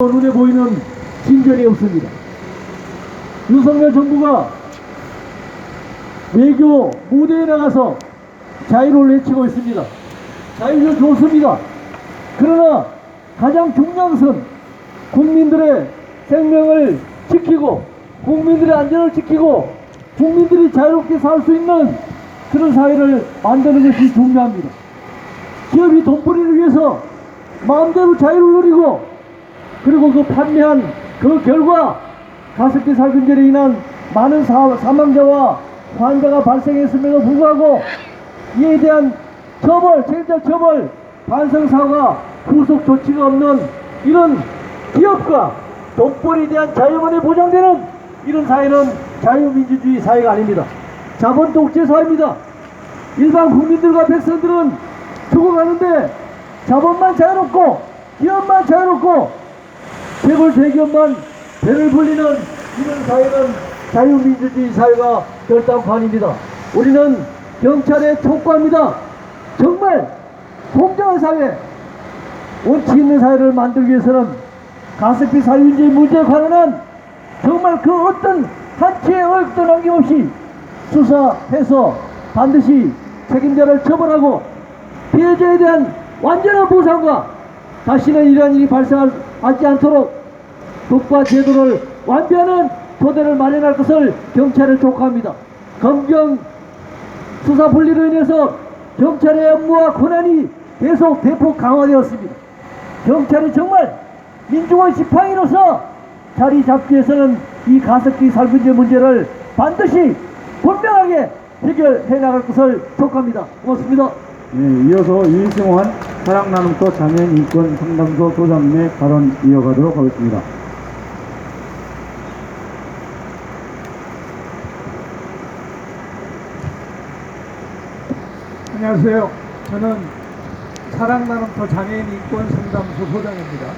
눈에 보이는 진전이 없습니다. 윤석열 정부가 외교 무대에 나가서 자유를 외치고 있습니다. 자유는 좋습니다. 그러나 가장 중요한 것은 국민들의 생명을 지키고 국민들의 안전을 지키고 국민들이 자유롭게 살 수 있는 그런 사회를 만드는 것이 중요합니다. 기업이 돈벌이를 위해서 마음대로 자유를 누리고 그리고 그 판매한 그 결과 가습기 살균제로 인한 많은 사, 사망자와 환자가 발생했음에도 불구하고 이에 대한 처벌, 책임자 처벌, 반성 사과, 후속 조치가 없는 이런 기업과 돈벌이에 대한 자유만이 보장되는 이런 사회는 자유민주주의 사회가 아닙니다. 자본 독재 사회입니다. 일반 국민들과 백성들은 죽어가는데 자본만 자유롭고 기업만 자유롭고 재벌 대기업만 배를 불리는 이런 사회는 자유민주주의 사회가 결단관입니다. 우리는 경찰에 촉구합니다. 정말 공정한 사회, 원칙 있는 사회를 만들기 위해서는 가습기 살균제 문제에 관한 정말 그 어떤 한치의 어획도 남김없이 수사해서 반드시 책임자를 처벌하고 피해자에 대한 완전한 보상과 다시는 이러한 일이 발생하지 않도록 법과 제도를 완비하는 토대를 마련할 것을 경찰에 촉구합니다. 검경 수사 분리로 인해서 경찰의 업무와 권한이 계속 대폭 강화되었습니다. 경찰이 정말 민주화 지팡이로서 자리 잡기 위해서는 이 가습기 살균제 문제를 반드시 분명하게 해결해 나갈 것을 촉구합니다. 고맙습니다. 예, 이어서 이승환 사랑나눔터 장애인 인권 상담소 소장님의 발언 이어가도록 하겠습니다. 안녕하세요. 저는 사랑나눔터 장애인 인권 상담소 소장입니다.